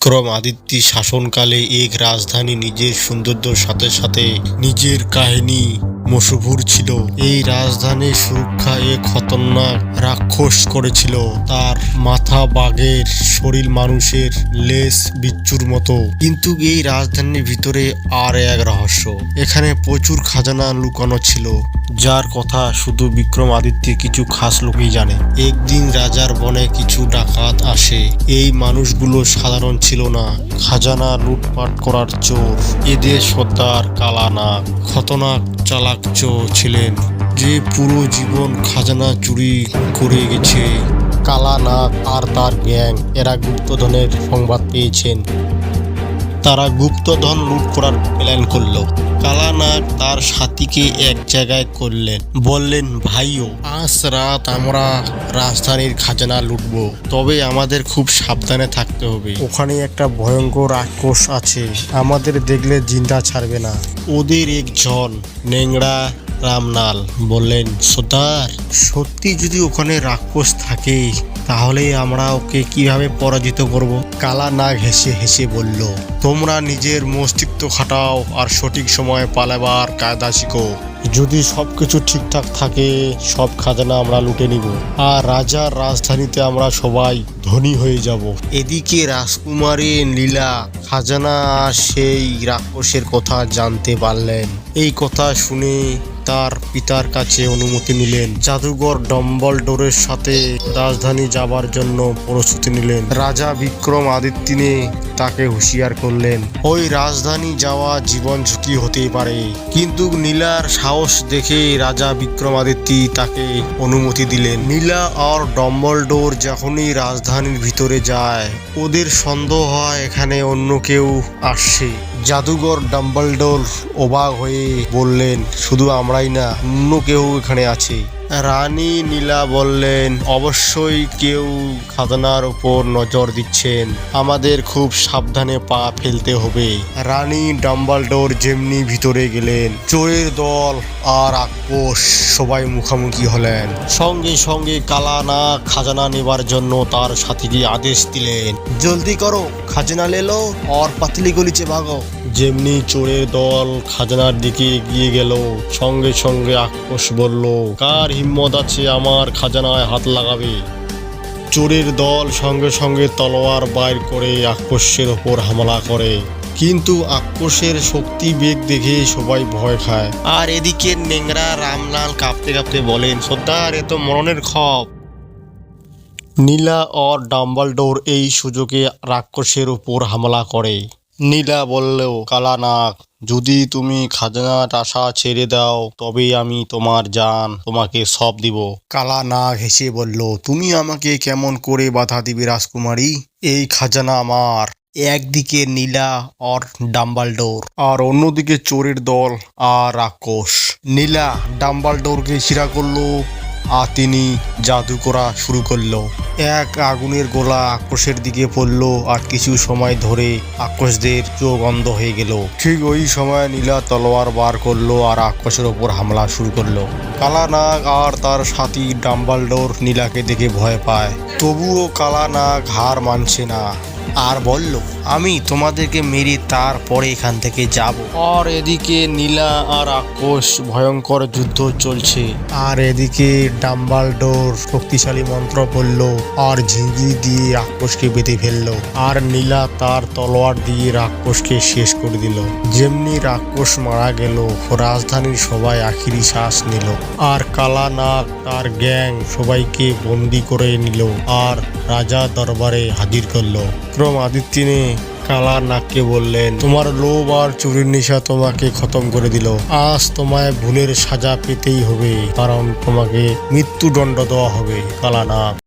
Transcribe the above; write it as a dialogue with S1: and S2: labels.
S1: বিক্রম আদিত্য শাসনকালে এক রাজধানী নিজের সৌন্দর্যের সাথে সাথে নিজের কাহিনী মশহুর ছিল। এই রাজধানীর সুরক্ষা এক খতরনাক রাক্ষস করেছিল। তার মাথা বাঘের, শরীর মানুষের লেস বিচ্ছুর মতো। কিন্তু এই রাজধানীর ভিতরে আর এক রহস্য। এখানে প্রচুর খাজানা লুকানো ছিল। যার কথা শুধু বিক্রম আদিত্যের কিছু খাস লোকই জানে। একদিন রাজার বনে কিছু ডাকাত আসে। এই মানুষগুলো সাধারণ ছিল না। খাজানা লুটপাট করার চোর। এদের সর্দার কালানাগ। খতনাক চালাক ছিলেন। যে পুরো জীবন খাজানা চুরি করে গেছে। কালানাগ আর তার গ্যাং, এরা গুপ্তধনের সংবাদ পেয়েছেন। তারা গুপ্তধন লুট করার প্ল্যান করল। কালানাগ তার সাথীকে এক জায়গায় করলেন। বললেন, ভাইও, আজ রাত আমরা রাজধানীর খাজানা লুটবো। তবে আমাদের খুব সাবধানে থাকতে হবে। ওখানে একটা ভয়ঙ্কর রাক্ষস আছে। আমাদের দেখলে জিন্দা ছাড়বে না। ওদের একজন, নেংড়া রামনাল। বললেন, সর্দার, সত্যি যদি ওখানে রাক্ষস থাকে তাহলে আমরা ওকে কীভাবে পরাজিত করব? কালা নাগ হেসে হেসে বলল, তোমরা নিজের মস্তিষ্ক খাটাও আর সঠিক সময়ে পালাবার কায়দা শিখো। যদি সবকিছু ঠিকঠাক থাকে, সব খাজানা আমরা লুটে নিব। আর রাজার রাজধানীতে আমরা সবাই ধনী হয়ে যাব। এদিকে রাজকুমারী লীলা খাজানা সেই রাক্ষসের কথা জানতে পারলেন। এই কথা শুনে তার পিতার কাছে অনুমতি নিলেন। জাদুঘর ডম্বল ডোরের সাথে রাজধানী যাবার জন্য প্রস্তুতি নিলেন। রাজা বিক্রম আদিত্যিনে তাকে হুঁশিয়ার করলেন, ওই রাজধানী যাওয়া জীবন ঝুঁকি হতে পারে কিন্তু নীলার সাহস দেখে রাজা বিক্রম বিক্রমাদিত্যি তাকে অনুমতি দিলেন। নীলা আর ডম্বল ডোর যখনই রাজধানীর ভিতরে যায়, ওদের সন্দেহ হয় এখানে অন্য কেউ আসছে। জাদুঘর ডাম্বলডোর অবাক হয়ে বললেন, শুধু আমরাই না, অন্য কেউ এখানে আছে। রানী নীলা বললেন, অবশ্যই কেউ খাজনার উপর নজর দিচ্ছেন। আমাদের খুব সাবধানে পা ফেলতে হবে। রানী ডাম্বালডোর যেমনি ভিতরে গেলেন, চোরের দল আর আক্রোশ সবাই মুখামুখি হলেন। সঙ্গে সঙ্গে কালানা খাজানা নেবার জন্য তার সাথীকে আদেশ দিলেন, জলদি করো। খাজানা লেলো আর পাতলি গলিচে ভাগো। যেমনি চোরের দল খাজনার দিকে এগিয়ে গেল সঙ্গে সঙ্গে আক্রোশ বলল কার হিম্মত আছে আমার খাজানায় হাত লাগাবে? চোরের দল সঙ্গে সঙ্গে তলোয়ার বাইর করে আক্রোশের ওপর হামলা করে। কিন্তু আক্রোশের শক্তি বেগ দেখে সবাই ভয় খায়। আর এদিকে নেংরা রামলাল কাঁপতে কাঁপতে বলেন সর্দার এ তো মরণের খপ। নীলা আর ডাম্বলডোর এই সুযোগে রাক্ষসের উপর হামলা করে। নীলা বললেও কালানাক যদি তুমি খাজনার আশা ছেড়ে দাও, তবে আমি তোমার জান তোমাকে সব দিব। কালা নাগ হেসে বলল, তুমি আমাকে কেমন করে বাধা দিবে রাজকুমারী? এই খাজানা আমার। একদিকে নীলা আর ডাম্বালডোর, আর অন্যদিকে চোরের দল আর রাক্ষস। নীলা ডাম্বালডোরকে শিরা করল আর তিনি জাদু করা শুরু করল। এক আগুনের গোলা আক্রোশের দিকে পড়ল আর কিছু সময় ধরে আক্রোশদের চোখ অন্ধ হয়ে গেল। ঠিক ওই সময় নীলা তলোয়ার বার করল আর আক্রোশের ওপর হামলা শুরু করল। কালা কালানাগ আর তার সাথী ডাম্বালডোর নীলাকে দেখে ভয় পায়। তবুও কালা কালানাগ হার মানছে না। আর বলল আমি তোমাদেরকে মেরে তারপরে এখান থেকে যাব। আর এদিকে নীলা আর আক্রোশ ভয়ঙ্কর যুদ্ধ চলছে। আর এদিকে ডাম্বালডোর শক্তিশালী মন্ত্র পড়ল আর ঝিঞ্জি দিয়ে আক্রোশকে বেঁধে ফেলল। আর নীলা তার তলোয়ার দিয়ে রাক্ষসকে শেষ করে দিল। যেমনি রাক্ষস মারা গেল রাজধানীর সবাই আখিরি শ্বাস নিল। আর কালানাগ তার গ্যাং সবাইকে বন্দি করে নিল। আর রাজা দরবারে হাজির করল। ক্রম আদিত্যিনে কালা নাককে বললেন, তোমার লোভ আর চুরির নেশা তোমাকে খতম করে দিল। আজ তোমায় ভুলের সাজা পেতেই হবে, কারণ তোমাকে মৃত্যুদণ্ড দেওয়া হবে, কালা নাক